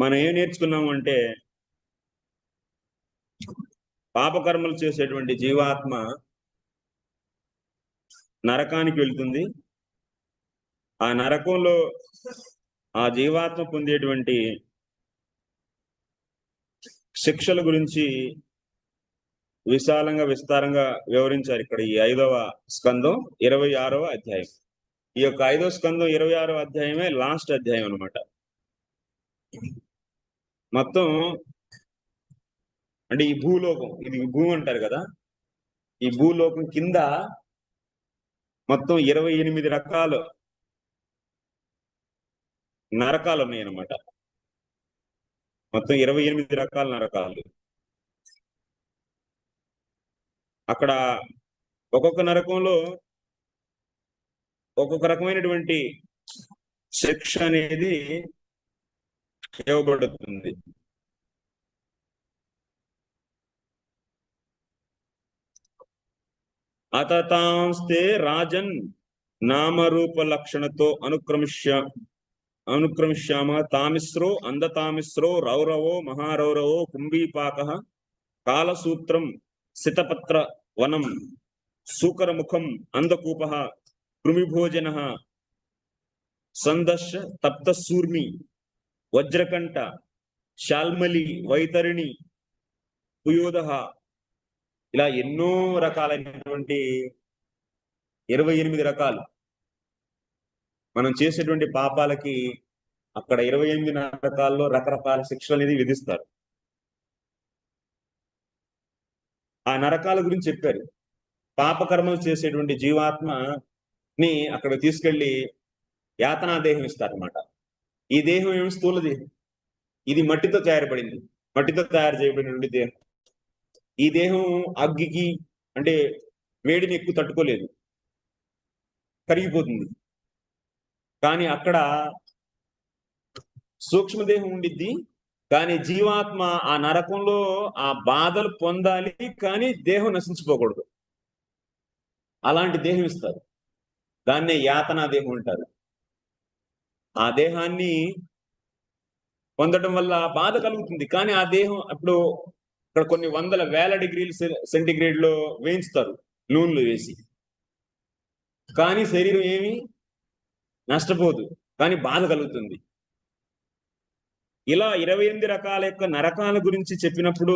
మనం ఏం నేర్చుకున్నాము అంటే పాపకర్మలు చేసేటువంటి జీవాత్మ నరకానికి వెళ్తుంది. ఆ నరకంలో ఆ జీవాత్మ పొందేటువంటి శిక్షల గురించి విశాలంగా విస్తారంగా వివరించారు ఇక్కడ ఈ ఐదవ స్కందం ఇరవై ఆరవ అధ్యాయం. ఈ యొక్క ఐదవ స్కందం ఇరవై ఆరవ అధ్యాయమే లాస్ట్ అధ్యాయం అన్నమాట. మొత్తం అంటే ఈ భూలోకం ఇది భూమి అంటారు కదా ఈ భూలోకం కింద మొత్తం ఇరవై ఎనిమిది రకాలు నరకాలు ఉన్నాయి అన్నమాట మొత్తం ఇరవై ఎనిమిది రకాల నరకాలు. అక్కడ ఒక్కొక్క నరకంలో ఒక్కొక్క రకమైనటువంటి శిక్ష అనేది ఇవ్వబడుతుంది అతతాంస్తే రాజన్ నామరూప లక్షణతో అనుక్రమిష్య అనుక్రమిష్యామ తామిశ్రో అందతామిశ్రో రౌరవో మహారౌరవో కుంభీపాక కాలసూత్రం సితపత్ర వనం సూకరముఖం అందకూప కృమిభోజన సందర్శ తప్తసూర్మి వజ్రకంఠ శాల్మలి వైతరిణి పుయోదహ ఇలా ఎన్నో రకాలైనటువంటి ఇరవై ఎనిమిది రకాలు మనం చేసేటువంటి పాపాలకి అక్కడ ఇరవై ఎనిమిది నరకాల్లో రకరకాల శిక్షలు అనేది విధిస్తారు. ఆ నరకాల గురించి చెప్పారు. పాపకర్మలు చేసేటువంటి జీవాత్మని అక్కడ తీసుకెళ్ళి యాతనాదేహం ఇస్తారనమాట ఈ దేహం ఏమి స్థూల దేహం ఇది మట్టితో తయారుపడింది. మట్టితో తయారు చేయబడినటువంటి దేహం. ఈ దేహం అగ్గికి అంటే వేడిని ఎక్కువ తట్టుకోలేదు. కరిగిపోతుంది. కానీ అక్కడ సూక్ష్మదేహం ఉండిద్ది. కానీ జీవాత్మ ఆ నరకంలో ఆ బాధలు పొందాలి కానీ దేహం నశించిపోకూడదు. అలాంటి దేహం ఇస్తారు. దాన్నే యాతనా దేహం అంటారు. ఆ దేహాన్ని పొందడం వల్ల బాధ కలుగుతుంది. కానీ ఆ దేహం అప్పుడు ఇక్కడ కొన్ని వందల వేల డిగ్రీలు సెంటిగ్రేడ్లో వేయించుతారు నూనెలు వేసి. కానీ శరీరం ఏమి? నష్టపోదు. కానీ బాధ కలుగుతుంది. ఇలా ఇరవై ఎనిమిది రకాల యొక్క నరకాల గురించి చెప్పినప్పుడు